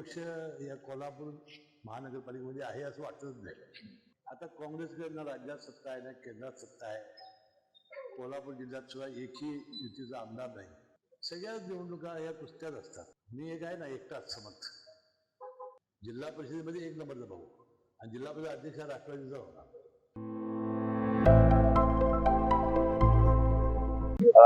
पक्ष या कोल्हापूर महानगरपालिकेमध्ये आहे असं वाटतच नाही. आता काँग्रेसकडनं राज्यात सत्ता आहे ना केंद्रात सत्ता आहे. कोल्हापूर जिल्ह्यात सुद्धा एकही युतीचा आमदार नाही. सगळ्याच निवडणुका या कुस्त्यात असतात. मी एक आहे ना एकटाच समर्थ. जिल्हा परिषदेमध्ये एक नंबरचा भाऊ. आणि जिल्हा परिषद अध्यक्ष राष्ट्रवादीचा होणार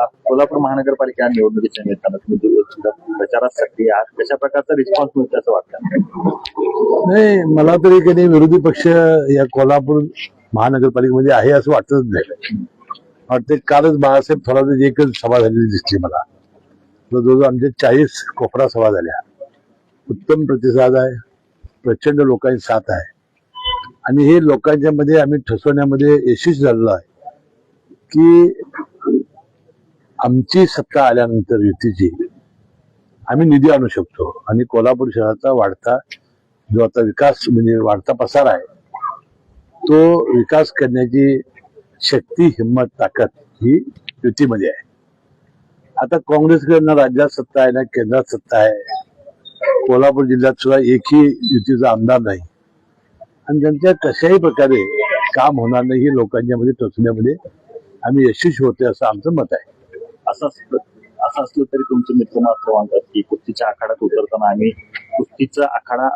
कोल्हापूर महानगरपालिका निवडणुकीच्या निमित्तानं तुम्ही प्रचारात प्रचारासाठी आहात. कशा प्रकारचा रिस्पॉन्स मिळतो असं वाटतं? नाही मला तरी कधी विरोधी पक्ष या कोल्हापूर महानगरपालिकेमध्ये आहे असं वाटतच नाही. वाटते कालच बाळासाहेब थोरात एकच सभा झालेली दिसली मला. जवळजवळ आमच्या चाळीस कोपरा सभा झाल्या. उत्तम प्रतिसाद आहे प्रचंड लोकांची साथ आहे. आणि हे लोकांच्या मध्ये आम्ही ठसवण्यामध्ये यशस्वी झालेलो आहे की आमची सत्ता आल्यानंतर युतीची आम्ही निधी आणू शकतो. आणि कोल्हापूर शहराचा वाढता जो आता विकास म्हणजे वाढता पसार आहे तो विकास करण्याची शक्ती हिंमत ताकद ही युतीमध्ये आहे. आता काँग्रेसकडनं राज्यात सत्ता आहे ना केंद्रात सत्ता आहे. कोल्हापूर जिल्ह्यात सुद्धा एकही युतीचा आमदार नाही. आणि त्यांच्या कशाही प्रकारे काम होणार नाही हे लोकांच्या मध्ये टोचण्यामध्ये आम्ही यशस्वी होते असं आमचं मत आहे. असं असलं असं असलं तरी तुमचे मित्र मात्र म्हणतात की कुस्तीच्या आखाड्यात उतरताना आम्ही कुस्तीचा आखाडा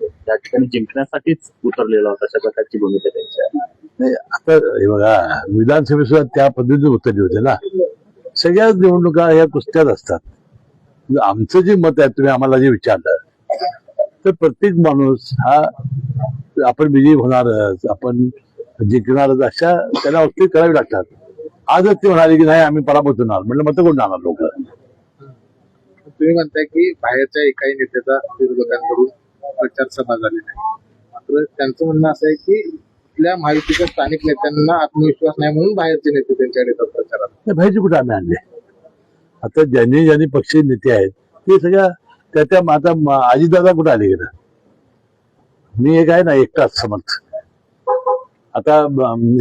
त्या ठिकाणी जिंकण्यासाठीच उतरलेला होता. अशा प्रकारची भूमिका त्यांची नाही आता हे बघा विधानसभेत सुद्धा त्या पद्धतीने उतरली होते ना. सगळ्याच निवडणुका ह्या कुस्त्यात असतात. आमचं जे मत आहे तुम्ही आम्हाला जे विचारलं तर प्रत्येक माणूस हा आपण विजयी होणारच आपण जिंकणारच अशा त्याला वक्ती करावी लागतात. आजच ते म्हणाले की नाही आम्ही पराभूत होणार. म्हटलं मत कोण जाणार लोक? तुम्ही म्हणताय की बाहेरच्या एकाही नेत्याचा विरोधकांकडून प्रचार सभा झाली नाही. मात्र त्यांचं म्हणणं असं आहे की इथल्या महायुतीच्या स्थानिक नेत्यांना आत्मविश्वास नाही म्हणून बाहेरचे नेते त्यांच्याकडे येतात प्रचारात बाहेरचे कुठे आम्ही आणले? आता ज्यांनी ज्यांनी पक्षी नेते आहेत ते सगळ्या त्या त्या आता आजीदादा कुठे आले गेलं? मी एक आहे ना एकटाच समर्थ. आता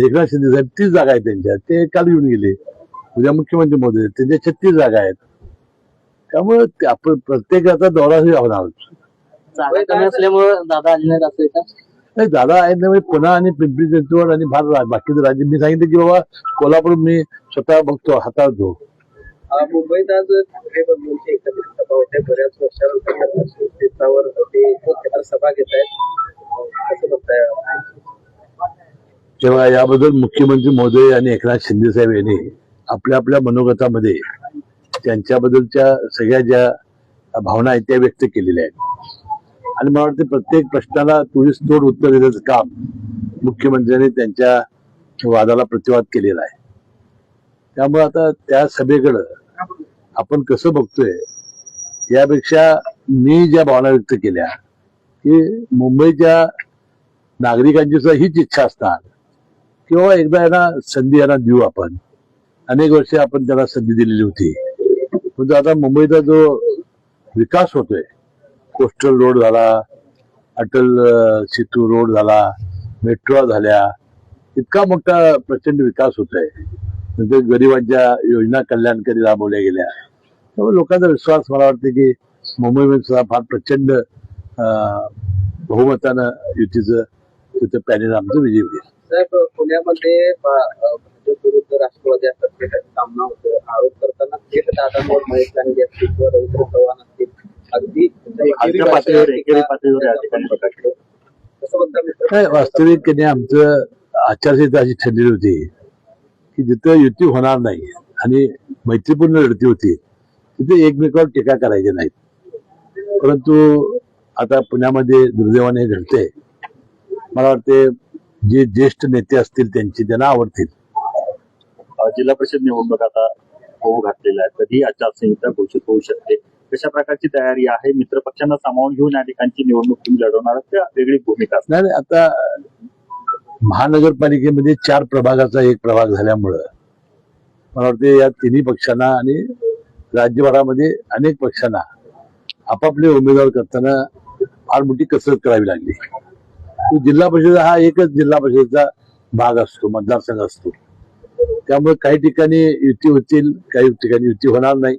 एकनाथ शिंदे साहेब तीस जागा आहेत त्यांच्या ते काल येऊन गेले. उद्या मुख्यमंत्री मोदी आहेत. त्यांच्या छत्तीस जागा आहेत. त्यामुळे ते आपण प्रत्येकाचा दौराही होणार. दादा नाही दादा आहेत ना म्हणजे पुन्हा आणि पिंपरी चिंचवड आणि फार रा- बाकीचे राज्य मी सांगितलं की बाबा कोल्हापूर मी स्वतः बघतो हाताळतो. मुंबईत आज ठाकरे बंधूंची एकत्रित सभा होते बऱ्याच वर्षानंतर ते सभा घेत आहेत कसं बघताय? तेव्हा याबद्दल मुख्यमंत्री महोदय आणि एकनाथ शिंदे साहेब यांनी आपल्या आपल्या मनोगतामध्ये त्यांच्याबद्दलच्या सगळ्या ज्या भावना आहेत त्या व्यक्त केलेल्या आहेत. आणि मला वाटतं प्रत्येक प्रश्नाला तुळीस तोड उत्तर देण्याचं काम मुख्यमंत्र्यांनी त्यांच्या वादाला प्रतिवाद केलेला आहे. त्यामुळे आता त्या सभेकडं आपण कसं बघतोय यापेक्षा मी ज्या भावना व्यक्त केल्या की मुंबईच्या नागरिकांची सुद्धा हीच इच्छा असणार. किंवा एकदा यांना संधी यांना देऊ आपण. अनेक वर्षे आपण त्याला संधी दिलेली होती. म्हणजे आता मुंबईचा जो विकास होतोय कोस्टल रोड झाला अटल सेतू रोड झाला मेट्रो झाल्या इतका मोठा प्रचंड विकास होतोय. म्हणजे गरिबांच्या योजना कल्याणकारी राबवल्या गेल्या. त्यामुळे लोकांचा विश्वास मला वाटतं की मुंबईमध्ये सुद्धा फार प्रचंड बहुमतानं युतीचं तिथं पॅनेल आमचं विजय होईल. साहेब पुण्यामध्ये भाजप विरुद्ध राष्ट्रवादी असा थेट सामना होतो आरोप करताना थेट दादांवर महेश लांडगे असतील किंवा रवींद्र चव्हाण असतील. अगदी वास्तविकतेने आमचं आचारसंहिता अशी ठरलेली होती की जिथं युती होणार नाही आणि मैत्रीपूर्ण लढती होती तिथे एकमेकावर टीका करायची नाहीत. परंतु आता पुण्यामध्ये दुर्दैवाने हे घडते मला वाटते जे ज्येष्ठ नेते असतील त्यांची त्यांना आवडतील जिल्हा परिषद निवडणूक आता होऊ घातलेल्या आहे कधी आचारसंहिता घोषित होऊ शकते. कशा प्रकारची तयारी आहे? मित्र पक्षांना सामावून घेऊन या ठिकाणची निवडणूक तुम्ही लढवणार का? वेगळी भूमिका असणार? नाही आता महानगरपालिकेमध्ये चार प्रभागाचा एक प्रभाग झाल्यामुळं मला वाटते या तिन्ही पक्षांना आणि राज्यभरामध्ये अनेक पक्षांना आपापले उमेदवार करताना फार मोठी कसरत करावी लागली. जिल्हा परिषद हा एकच जिल्हा परिषदेचा भाग असतो मतदारसंघ असतो. त्यामुळे काही ठिकाणी युती होतील काही ठिकाणी युती होणार नाही.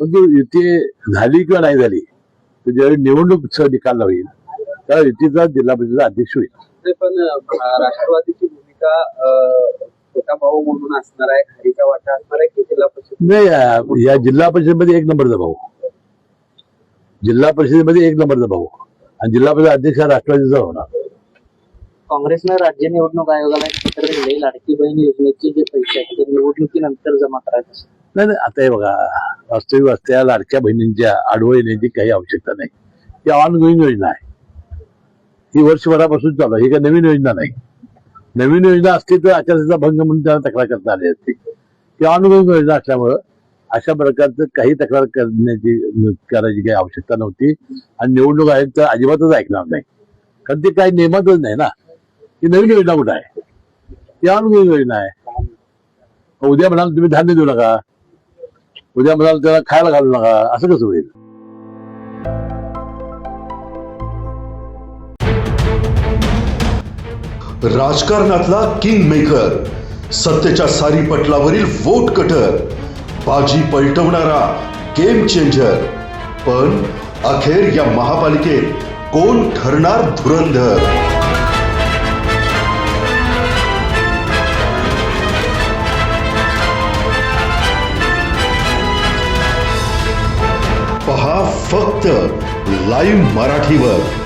परंतु युती झाली किंवा नाही झाली तर ज्यावेळी निवडणूक निकाल होईल त्यावेळी युतीचा जिल्हा परिषदेचा अध्यक्ष होईल. पण राष्ट्रवादीची भूमिका अं, छोटा भाऊ म्हणून असणार आहे खारीचा वाटा असणार आहे की जिल्हा परिषद? नाही या- या जिल्हा परिषदेमध्ये एक नंबरचा भाऊ. जिल्हा परिषदेमध्ये एक नंबरचा भाऊ. आणि जिल्हा परिषद अध्यक्ष राष्ट्रवादीचा होणार. काँग्रेसनं राज्य निवडणूक आयोगाला एक पत्र दिले लाडकी बहीण योजनेचे जे पैसे आहेत ते निवडणुकीनंतर जमा करायचे नाही नाही आता हे बघा वास्तविक असत्या लाडक्या बहिणींच्या आडवळ येण्याची काही आवश्यकता नाही. ही ऑन गोईंग योजना आहे. ही वर्षभरापासून चालू आहे. ही काही नवीन योजना नाही. नवीन योजना असती तर आचारसंहिता भंग म्हणून त्याला तक्रार करता आली असती. ही ऑन गोईंग योजना असल्यामुळं अशा प्रकारचं काही तक्रार करण्याची करायची काही आवश्यकता नव्हती. आणि निवडणूक आयोग तर अजिबातच ऐकणार नाही. कारण ते काही नियमातच नाही ना. ही नवीन योजना कुठं आहे? ती ऑन योजना आहे. उद्या म्हणाल तुम्ही धान्य देऊ नका. उद्या म्हणाल त्याला खायला घालू नका. असं कसं होईल? राजकारणातला किंग मेकर सत्तेच्या सारी पटलावरील वोट कटर बाजी पलटवणारा गेम चेंजर पण अखेर या महापालिकेत कोण ठरणार धुरंधर? पहा फक्त लाईव्ह मराठीवर.